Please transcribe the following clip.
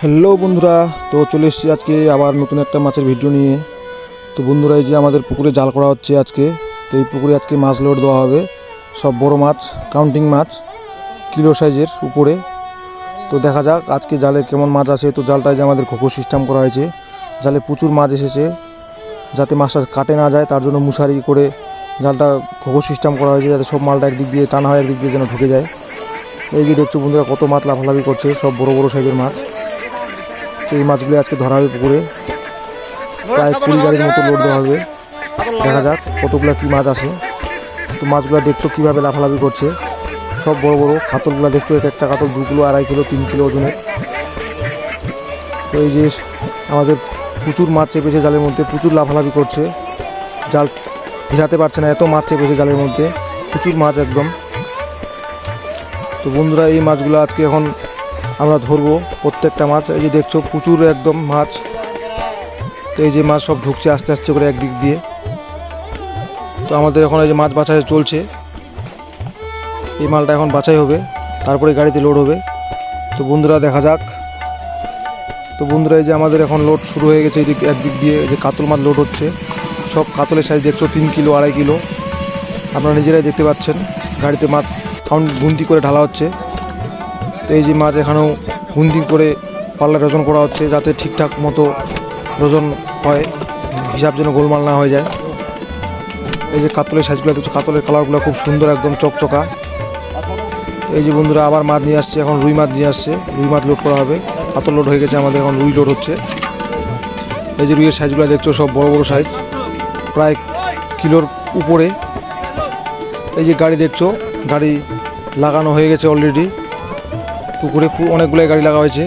Hello বন্ধুরা। তো চলে এসেছি আজকে আবার নতুন একটা মাছের ভিডিও নিয়ে। তো বন্ধুরা, এই যে আমাদের পুকুরে জাল করা হচ্ছে আজকে। তো এই পুকুরে আজকে মাছ লোড দেওয়া হবে। সব বড় মাছ কাউন্টিং মাছ কিলো সাইজের উপরে। তো দেখা যাক আজকে জালে কেমন মাছ আছে তো জালটায় যে আমাদের খোকো সিস্টেম করা হয়েছে। জালে প্রচুর মাছ এসেছে। যাতে মাছটা কাটে না যায়, তার জন্য মশারি করে জালটা খোকো সিস্টেম করা হয়েছে। যাতে সব মালটা একদিক দিয়ে টানা হয়, একদিক দিয়ে যেন ঢুকে যায়। এই যে দেখছ বন্ধুরা, কত মাছ লাফালাফি করছে। সব বড় বড় সাইজের মাছ। তো এই মাছগুলো আজকে ধরা হবে পুকুরে। প্রায় কুড়ি গাড়ির মতো লোড দেওয়া হবে। দেখা যাক কতগুলো কী মাছ আসে তো মাছগুলো দেখছ কীভাবে লাফালাফি করছে। সব বড় বড় কাতলগুলো দেখছ, এক একটা কাতল দু কিলো, আড়াই কিলো, তিন কিলো ওজনের। তো এই যে আমাদের প্রচুর মাছ চেপেছে জালের মধ্যে, প্রচুর লাফালাফি করছে। জাল ভিড়াতে পারছে না, এত মাছ চেপেছে জালের মধ্যে। প্রচুর মাছ একদম। তো বন্ধুরা, এই মাছগুলো আজকে এখন আমরা ধরবো প্রত্যেকটা মাছ। এই যে দেখছ, প্রচুর একদম মাছ। তো এই যে মাছ সব ঢুকছে আস্তে আস্তে করে একদিক দিয়ে। তো আমাদের এখন এই যে মাছ বাছাই চলছে। এই মালটা এখন বাছাই হবে, তারপরে গাড়িতে লোড হবে। তো বন্ধুরা, দেখা যাক। তো বন্ধুরা, এই যে আমাদের এখন লোড শুরু হয়ে গেছে এইদিক একদিক দিয়ে। যে কাতল মাছ লোড হচ্ছে। সব কাতলের সাইজ দেখছ, তিন কিলো, আড়াই কিলো। আপনারা নিজেরাই দেখতে পাচ্ছেন, গাড়িতে মাছ কাউন্ট গুনতি করে ঢালা হচ্ছে। তো এই যে মাছ এখানেও গুন্দি করে পাল্লায় ওজন করা হচ্ছে যাতে ঠিকঠাক মতো ওজন হয়, হিসাব যেন গোলমাল না হয়ে যায়। এই যে কাতলের সাইজগুলো দেখছ, কাতলের কালারগুলো খুব সুন্দর একদম চকচকা। এই যে বন্ধুরা, আবার মাছ নিয়ে আসছে, এখন রুই মাছ নিয়ে আসছে। রুই মাছ লোড করা হবে। কাতল লোড হয়ে গেছে আমাদের, এখন রুই লোড হচ্ছে। এই যে রুইয়ের সাইজগুলো দেখছ, সব বড় বড় সাইজ। প্রায় কিলোর উপরে। এই যে গাড়ি দেখছ, গাড়ি লাগানো হয়ে গেছে অলরেডি। পুকুরে অনেকগুলো গাড়ি লাগা হয়েছে।